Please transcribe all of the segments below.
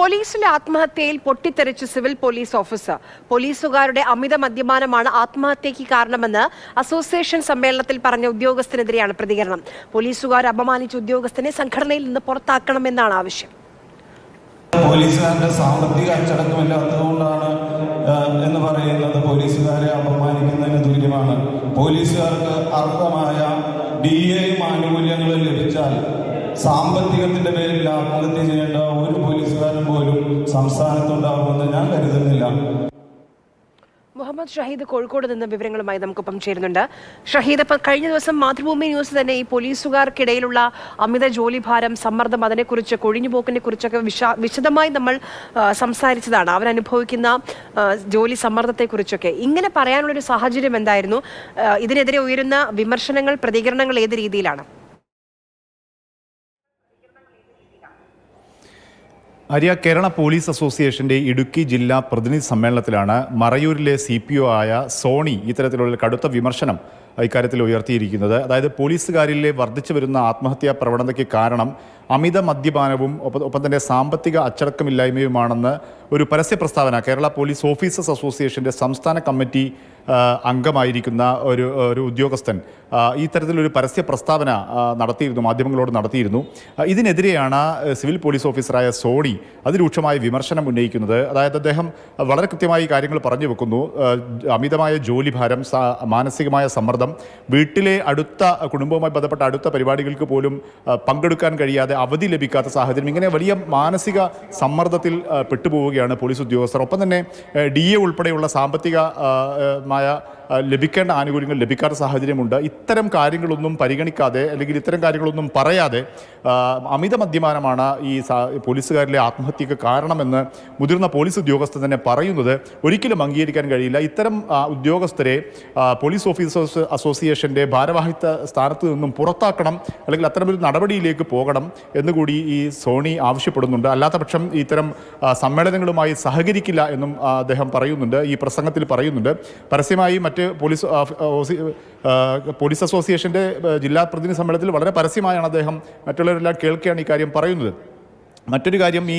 പോലീസിലെ ആത്മഹത്യയിൽ പൊട്ടിത്തെറിച്ച് civil police officer. പോലീസുകാരുടെ അമിത മദ്യപാനമാണ് ആത്മഹത്യയ്ക്ക് കാരണമെന്ന് അസോസിയേഷൻ സമ്മേളനത്തിൽ പറഞ്ഞ ഉദ്യോഗസ്ഥനെതിരെയാണ് പ്രതികരണം. പോലീസുകാർ അപമാനിച്ച ഉദ്യോഗസ്ഥനെ സംഘടനയിൽ നിന്ന് പുറത്താക്കണമെന്നാണ് ആവശ്യം. പോലീസുകാരുടെ സാമ്പത്തിക അച്ചടക്കമില്ലാത്തതുകൊണ്ടാണ് എന്ന് പറയുന്നത് പോലീസുകാരെ അപമാനിക്കുന്നതിന് തുല്യമാണ്. പോലീസുകാർക്ക് അർഹമായ ഡി എയും ആനുകൂല്യങ്ങളും ലഭിച്ചാൽ സാമ്പത്തികത്തിന്റെ പേരിൽ ആത്മഹത്യ ചെയ്യേണ്ട സംസ്ഥാനത്തുണ്ടാകുമെന്ന് ഞാൻ കരുതുന്നില്ല. മുഹമ്മദ് ഷഹീദ് കോഴിക്കോട് നിന്ന് വിവരങ്ങളുമായി നമുക്കൊപ്പം ചേരുന്നുണ്ട്. ഷഹീദ് ഇപ്പം കഴിഞ്ഞ ദിവസം മാതൃഭൂമി ന്യൂസ് തന്നെ ഈ പോലീസുകാർക്കിടയിലുള്ള അമിത ജോലിഭാരം സമ്മർദ്ദം അതിനെക്കുറിച്ച് കൊഴിഞ്ഞുപോക്കിനെ കുറിച്ചൊക്കെ വിശ വിശദമായി നമ്മൾ സംസാരിച്ചതാണ്. അവരനുഭവിക്കുന്ന ജോലി സമ്മർദ്ദത്തെക്കുറിച്ചൊക്കെ. ഇങ്ങനെ പറയാനുള്ളൊരു സാഹചര്യം എന്തായിരുന്നു? ഇതിനെതിരെ ഉയരുന്ന വിമർശനങ്ങൾ പ്രതികരണങ്ങൾ ഏത് രീതിയിലാണ്? ആര്യ കേരള പോലീസ് അസോസിയേഷന്റെ ഇടുക്കി ജില്ലാ പ്രതിനിധി സമ്മേളനത്തിലാണ് മറയൂരിലെ സി പി ഒ ആയ സോണി ഇത്തരത്തിലുള്ള കടുത്ത വിമർശനം ഇക്കാര്യത്തിൽ ഉയർത്തിയിരിക്കുന്നത്. അതായത് പോലീസുകാരിലെ വർദ്ധിച്ചു വരുന്ന ആത്മഹത്യാ പ്രവണതയ്ക്ക് കാരണം അമിത മദ്യപാനവും ഒപ്പം തന്നെ സാമ്പത്തിക അച്ചടക്കമില്ലായ്മയുമാണെന്ന് ഒരു പരസ്യ പ്രസ്താവന. കേരള പോലീസ് ഓഫീസേഴ്സ് അസോസിയേഷന്റെ സംസ്ഥാന കമ്മിറ്റി അംഗമായിരിക്കുന്ന ഒരു ഒരു ഉദ്യോഗസ്ഥൻ ഈ തരത്തിലൊരു പരസ്യ പ്രസ്താവന നടത്തിയിരുന്നു മാധ്യമങ്ങളോട് നടത്തിയിരുന്നു. ഇതിനെതിരെയാണ് സിവിൽ പോലീസ് ഓഫീസറായ സോണി അതിരൂക്ഷമായ വിമർശനം ഉന്നയിക്കുന്നത്. അതായത് അദ്ദേഹം വളരെ കൃത്യമായി കാര്യങ്ങൾ പറഞ്ഞു വെക്കുന്നു. അമിതമായ ജോലിഭാരം ഭാരം മാനസികമായ സമ്മർദ്ദം വീട്ടിലെ അടുത്ത കുടുംബവുമായി ബന്ധപ്പെട്ട അടുത്ത പരിപാടികൾക്ക് പോലും പങ്കെടുക്കാൻ കഴിയാതെ അവധി ലഭിക്കാത്ത സാഹചര്യം ഇങ്ങനെ വലിയ മാനസിക സമ്മർദ്ദത്തിൽ ആ, പെട്ടുപോവുകയാണ് പോലീസ് ഉദ്യോഗസ്ഥർ. ഒപ്പം തന്നെ ഡി എ ഉൾപ്പെടെയുള്ള സാമ്പത്തിക ആ, ആ, മായ ആ, ലഭിക്കേണ്ട ആനുകൂല്യങ്ങൾ ലഭിക്കാത്ത സാഹചര്യമുണ്ട്. ഇത്തരം കാര്യങ്ങളൊന്നും പരിഗണിക്കാതെ അല്ലെങ്കിൽ ഇത്തരം കാര്യങ്ങളൊന്നും പറയാതെ അമിത മദ്യപാനമാണ് ഈ പോലീസുകാരിലെ ആത്മഹത്യക്ക് കാരണമെന്ന് മുതിർന്ന പോലീസ് ഉദ്യോഗസ്ഥർ തന്നെ പറയുന്നത്. ഒരിക്കലും അംഗീകരിക്കാൻ കഴിയില്ല. ഇത്തരം ഉദ്യോഗസ്ഥരെ പോലീസ് ഓഫീസേഴ്സ് അസോസിയേഷന്റെ ഭാരവാഹിത്വ സ്ഥാനത്ത് നിന്നും പുറത്താക്കണം അല്ലെങ്കിൽ അത്തരമൊരു നടപടിയിലേക്ക് പോകണം എന്നുകൂടി ഈ സോണി ആവശ്യപ്പെടുന്നുണ്ട്. അല്ലാത്ത പക്ഷം ഇത്തരം സമ്മേളനങ്ങളുമായി സഹകരിക്കില്ല എന്നും അദ്ദേഹം പറയുന്നുണ്ട്. ഈ പ്രസംഗത്തിൽ പറയുന്നുണ്ട്. പരസ്യമായി മറ്റ് പോലീസ് ഓഫ്- പോലീസ് അസോസിയേഷന്റെ ജില്ലാ പ്രതിനിധി സമ്മേളനത്തിൽ വളരെ പരസ്യമായാണ് അദ്ദേഹം മറ്റുള്ളവരെല്ലാം കേൾക്കുകയാണ് ഈ കാര്യം പറയുന്നത്. മറ്റൊരു കാര്യം ഈ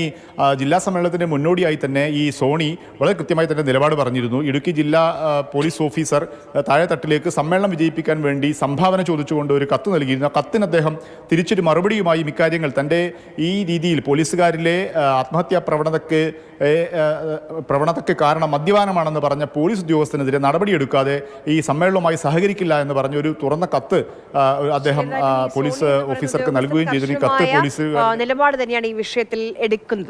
ജില്ലാ സമ്മേളനത്തിന് മുന്നോടിയായി തന്നെ ഈ സോണി വളരെ കൃത്യമായി തന്നെ നിലപാട് പറഞ്ഞിരുന്നു. ഇടുക്കി ജില്ലാ പോലീസ് ഓഫീസർ താഴെത്തട്ടിലേക്ക് സമ്മേളനം വിജയിപ്പിക്കാൻ വേണ്ടി സംഭാവന ചോദിച്ചുകൊണ്ട് ഒരു കത്ത് നൽകിയിരുന്നു. ആ കത്തിന് അദ്ദേഹം തിരിച്ചൊരു മറുപടിയുമായി ഇക്കാര്യങ്ങൾ തന്റെ ഈ രീതിയിൽ പോലീസുകാരിലെ ആത്മഹത്യാ പ്രവണതയ്ക്ക് പ്രവണതയ്ക്ക് കാരണം മദ്യപാനമാണെന്ന് പറഞ്ഞ പോലീസ് ഉദ്യോഗസ്ഥനെതിരെ നടപടിയെടുക്കാതെ ഈ സമ്മേളനവുമായി സഹകരിക്കില്ല എന്ന് പറഞ്ഞ ഒരു തുറന്ന കത്ത് അദ്ദേഹം പോലീസ് ഓഫീസർക്ക് നൽകുകയും ചെയ്തിരുന്നു. ഈ കത്ത് പോലീസ് നിലപാട് തന്നെയാണ് ഈ വിഷയത്തിൽ എടുക്കുന്നത്.